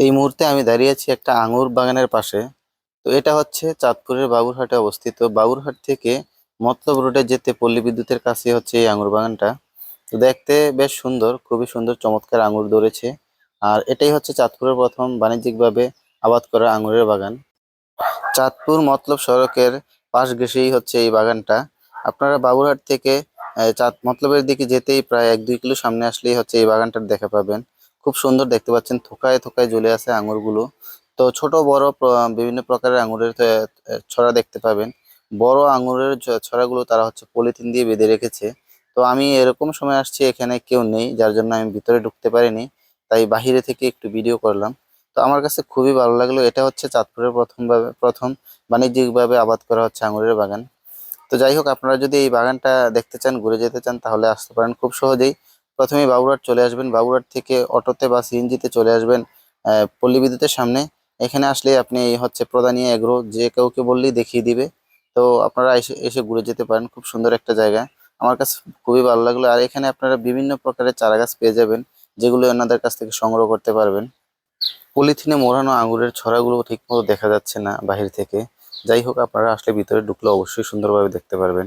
এই মুহূর্তে আমি দাঁড়িয়ে আছি একটা আঙুর বাগানের পাশে। তো এটা হচ্ছে চাঁদপুরের বাবুরহাটে অবস্থিত। বাবুরহাট থেকে মতলব রোডে যেতে পল্লী বিদ্যুতের কাছে হচ্ছে এই আঙুর বাগানটা। তো দেখতে বেশ সুন্দর, খুবই সুন্দর, চমৎকার আঙুর ধরেছে। আর এটাই হচ্ছে চাঁদপুরের প্রথম বাণিজ্যিকভাবে আবাদ করা আঙুরের বাগান। চাঁদপুর মতলব সড়কের পাশ ঘেঁষেই হচ্ছে এই বাগানটা। আপনারা বাবুরহাট থেকে চাঁদ মতলবের দিকে যেতেই প্রায় এক দুই কিলো সামনে আসলেই হচ্ছে এই বাগানটার দেখা পাবেন। খুব সুন্দর দেখতে পাচ্ছেন, থোকায় থোকায় জ্বলে আছে আঙুরগুলো। তো ছোট, বড় বিভিন্ন প্রকারের আঙুরের ছড়া দেখতে পাবেন। বড় আঙুরের ছড়াগুলো তারা হচ্ছে পলিথিন দিয়ে বেঁধে রেখেছে। তো আমি এরকম সময় আসছি, এখানে কেউ নেই, যার জন্য আমি ভিতরে ঢুকতে পারিনি। তাই বাহিরে থেকে একটু ভিডিও করলাম। তো আমার কাছে খুবই ভালো লাগল। এটা হচ্ছে চাঁদপুরের প্রথমভাবে প্রথম বাণিজ্যিকভাবে আবাদ করা হচ্ছে আঙুরের বাগান। তো যাই হোক, আপনারা যদি এই বাগানটা দেখতে চান, ঘুরে যেতে চান, তাহলে আসতে পারেন খুব সহজেই। প্রথমে বাবুরহাট চলে আসবেন। বাবুরহাট থেকে অটোতে বা সিএনজিতে চলে আসবেন পল্লী বিদ্যুতের সামনে। এখানে আসলে আপনি হচ্ছে প্রদানীয় এগ্রো, যে কাউকে বললেই দেখিয়ে দিবে। তো আপনারা এসে এসে ঘুরে যেতে পারেন, খুব সুন্দর একটা জায়গা। আমার কাছে খুবই ভালো লাগল। আর এখানে আপনারা বিভিন্ন প্রকারের চারা গাছ পেয়ে যাবেন, যেগুলো ওনাদের কাছ থেকে সংগ্রহ করতে পারবেন। পলিথিনে মোড়ানো আঙুরের ছড়াগুলো ঠিকমতো দেখা যাচ্ছে না বাহির থেকে। যাই হোক, আপনারা আসলে ভিতরে ঢুকলে অবশ্যই সুন্দরভাবে দেখতে পারবেন।